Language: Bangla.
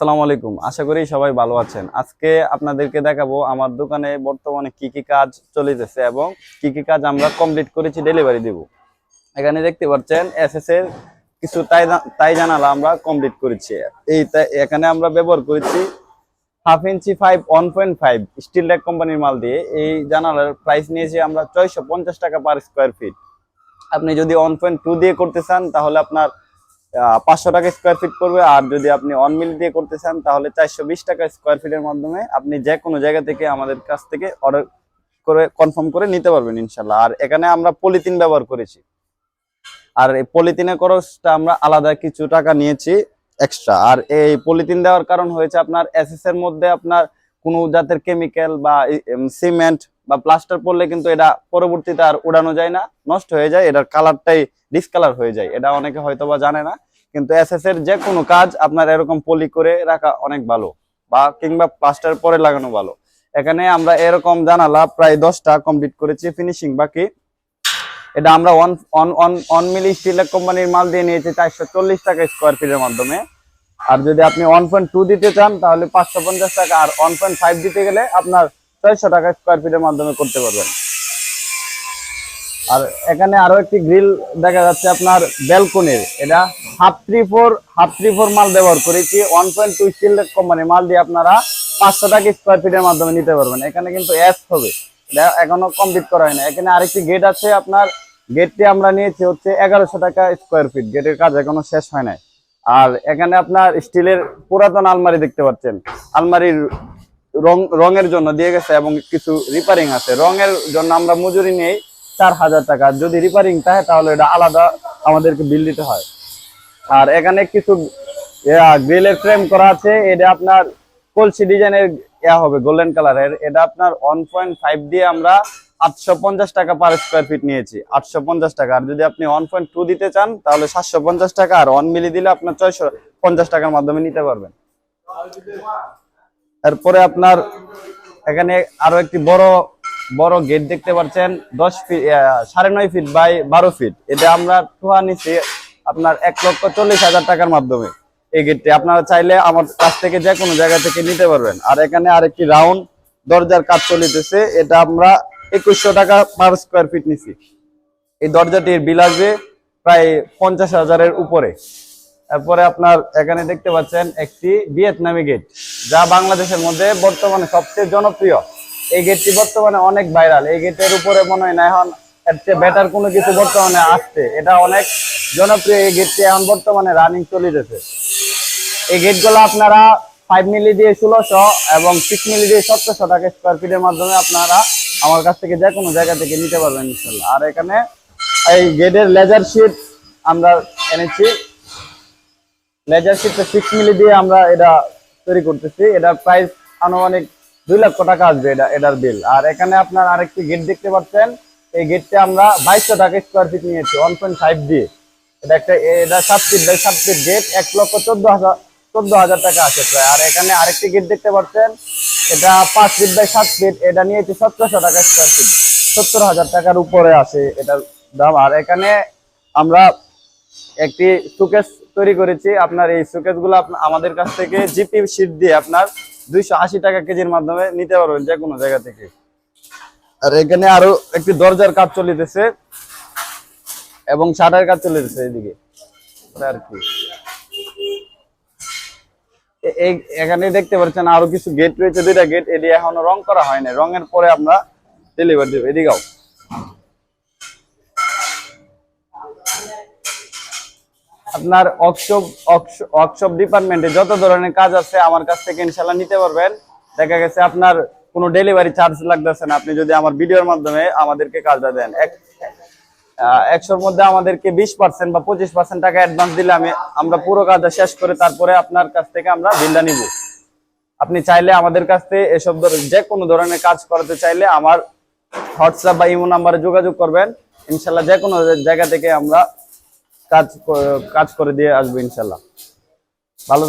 সালাম আলাইকুম। আশা করি সবাই ভালো আছেন। আজকে আপনাদেরকে দেখাবো আমার দোকানে বর্তমানে কি কি কাজ চলিতেছে এবং কি কি কাজ আমরা কমপ্লিট করেছি ডেলিভারি দিব। এখানে দেখতে পাচ্ছেন এসএস এর কিছু তাই তাই জানালা আমরা কমপ্লিট করেছি। এই এখানে আমরা ব্যবহার করেছি half inch five one point five steel lack কোম্পানির মাল দিয়ে। এই জানালার প্রাইস নিয়েছি আমরা ছয়শো পঞ্চাশ টাকা পার স্কোয়ার ফিট আপনি যদি ওয়ান পয়েন্ট টু দিয়ে করতে চান, তাহলে আপনার পাঁচশো টাকা স্কোয়ার ফিট পড়বে। আর যদি আপনি অন মিল দিয়ে করতে চান, তাহলে চারশো বিশ টাকা স্কোয়ার ফিটের মাধ্যমে আপনি যে কোনো জায়গা থেকে আমাদের কাছ থেকে অর্ডার করে কনফার্ম করে নিতে পারবেন ইনশাল্লাহ আর এখানে আমরা পলিথিন ব্যবহার করেছি। আর এই পলিথিনের খরচটা আমরা আলাদা কিছু টাকা নিয়েছি এক্সট্রা আর এই পলিথিন দেওয়ার কারণ হয়েছে আপনার এসএস এর মধ্যে আপনার কোনো জাতের কেমিক্যাল বা সিমেন্ট বা প্লাস্টার পড়লে কিন্তু এটা পরবর্তীতে আর উড়ানো যায় না, নষ্ট হয়ে যায়। এটার কালারটাই ডিসকালার হয়ে যায়। এটা অনেকে হয়তো বা জানে না। কিন্তু এসএস এর যে কোনো কাজ আপনার এরকম পলি করে রাখা অনেক ভালো বা কিংবা প্লাস্টার পরে লাগানো ভালো। এখানে আমরা এরকম জানালা প্রায় দশটা কমপ্লিট করেছি ফিনিশিং বাকি। এটা আমরা one on on on milli steel কোম্পানির মাল দিয়ে নিয়েছি চারশো চল্লিশ টাকা স্কোয়ার ফিটের মাধ্যমে। আর যদি আপনি ওয়ান পয়েন্ট টু দিতে চান, তাহলে পাঁচশো পঞ্চাশ টাকা আর ওয়ান পয়েন্ট ফাইভ দিতে গেলে আপনার ছয়শো টাকা স্কোয়ার ফিটের মাধ্যমে করতে পারবেন। আর এখানে আরও একটি গ্রিল দেখা যাচ্ছে আপনার ব্যালকনির। এটা half three four, half three four মাল ব্যবহার করেছি one point two steel company মাল দিয়ে আপনারা পাঁচশো টাকা স্কোয়ার ফিটের মাধ্যমে নিতে পারবেন। এখানে কিন্তু এস হবে। এটা এখনও কমপ্লিট করা হয় না এখানে আরেকটি গেট আছে আপনার। গেটটি আমরা নিয়েছি হচ্ছে এগারোশো টাকা স্কোয়ার ফিট গেটের কাজ এখনও শেষ হয় নাই। আর এখানে আপনার স্টিলের পুরাতন আলমারি দেখতে পাচ্ছেন। আলমারির রং, রঙের জন্য দিয়ে গেছে এবং কিছু রিপেয়ারিং আছে। রঙের জন্য আমরা মজুরি নেই। চার হাজার টাকা। যদি রিপেয়ারিং থাকে, তাহলে এটা আলাদা আমাদেরকে বিল দিতে হয়। আর এখানে কিছু গ্রিলের ফ্রেম করা আছে। এটা আপনার কলসি ডিজাইনের ইয়া হবে গোল্ডেন কালারের এটা আপনার ওয়ান পয়েন্ট ফাইভ দিয়ে আমরা আটশো পঞ্চাশ টাকা পার স্কোয়ার ফিট নিয়েছি। আটশো পঞ্চাশ টাকা। আর যদি আপনি ওয়ান পয়েন্ট টু দিতে চান, তাহলে সাতশো পঞ্চাশ টাকা। আর ওয়ান মিলি দিলে আপনার ছয়শো পঞ্চাশ টাকার মাধ্যমে নিতে পারবেন। এরপরে আপনার এখানে আরও একটি বড় বড় গেট দেখতে পাচ্ছেন, দশ ফিট সাড়ে নয় ফিট বাই বারো ফিট এটা আমরা ঠোয়া নিচ্ছি আপনার এক লক্ষ চল্লিশ হাজার টাকার মাধ্যমে। এই গেটটি আপনারা চাইলে আমার কাছ থেকে যে কোনো জায়গা থেকে নিতে পারবেন। আর এখানে আরেকটি রাউন্ড দরজার কাজ চলিতেছে, এটা আমরা একুশশো টাকা পার স্কোয়ার ফিট নিছি। এই দরজাটির বিল আসবে প্রায় পঞ্চাশ হাজারের উপরে। তারপরে আপনার এখানে দেখতে পাচ্ছেন একটি ভিয়েতনামি গেট যা বাংলাদেশের মধ্যে বর্তমানে সবচেয়ে জনপ্রিয়। এই গেটটি বর্তমানে অনেক ভাইরাল। এই গেটের উপরে মনে হয় না, এখন এর চেয়ে বেটার কোনো কিছু বর্তমানে আসছে। এটা অনেক জনপ্রিয় এই গেটটি এখন বর্তমানে রানিং চলিতেছে। এই গেটগুলো আপনারা ফাইভ মিলি দিয়ে ষোলোশো এবং সিক্স মিলি দিয়ে সতেরোশো টাকা স্কোয়ার ফিটের মাধ্যমে আপনারা আমার কাছ থেকে যে কোনো জায়গা থেকে নিতে পারবেন ইনশাল্লাহ আর এখানে এই গেটের লেজার শিট আমরা এনেছি। লেজার শিটটা সিক্স মিলি দিয়ে আমরা এটা তৈরি করতেছি। এটা প্রাইস আনুমানিক দুই লক্ষ টাকা আসবে এটা, এটার বিল আর এখানে আপনার আরেকটি গেট দেখতে পাচ্ছেন। এই গেটটা আমরা বাইশশো টাকা স্কোয়ার ফিট নিয়েছি ওয়ান পয়েন্ট ফাইভ দিয়ে এটা একটা, এটা সাত ফিট বাই সাত ফিট গেট এক লক্ষ চোদ্দ হাজার চোদ্দ হাজার টাকা আছে প্রায়। আর এখানে আরেকটি গেট দেখতে পাচ্ছেন, এটা পাঁচ ফিট বাই সাত ফিট এটা নিয়েছি সতেরোশো টাকা স্কোয়ার ফিট সত্তর হাজার টাকার উপরে আছে এটার দাম। আর এখানে আমরা একটি সুকেস তৈরি করেছি। আপনার এই সুকেসগুলো আমাদের কাছ থেকে জিপি শীট দিয়ে আপনার দুইশো আশি টাকা কেজির মাধ্যমে নিতে পারবেন যে কোনো জায়গা থেকে। আর এখানে আরও একটি দরজার কাজ চলিতেছে এবং শাটার কাজ চলিতেছে এদিকে আর কি। এখানে দেখতে পাচ্ছেন আরও কিছু গেট রয়েছে, দুইটা গেট এটি এখনও রং করা হয়নি। রঙের পরে আমরা ডেলিভারি দেবো। এদিকেও। আপনার ওয়ার্কশপ ডিপার্টমেন্টে যত ধরনের কাজ আছে আমার কাছ থেকে ইনশাল্লাহ নিতে পারবেন। দেখা গেছে আপনার কোনো ডেলিভারি চার্জ লাগতেছে না, আপনি যদি আমার ভিডিওর মাধ্যমে আমাদেরকে কাজটা দেন। একশোর মধ্যে আমাদেরকে বিশ পার্সেন্ট বা পঁচিশ পার্সেন্ট টাকা অ্যাডভান্স দিলে আমি, আমরা পুরো কাজটা শেষ করে তারপরে আপনার কাছ থেকে আমরা বিলটা নিব। আপনি চাইলে আমাদের কাছ থেকে এসব যে কোনো ধরনের কাজ করাতে চাইলে আমার হোয়াটসঅ্যাপ বা ইমো নাম্বারে যোগাযোগ করবেন। ইনশাল্লাহ যে কোনো জায়গা থেকে আমরা কাজ কাজ করে দিয়ে আসবে ইনশাল্লাহ। ভালো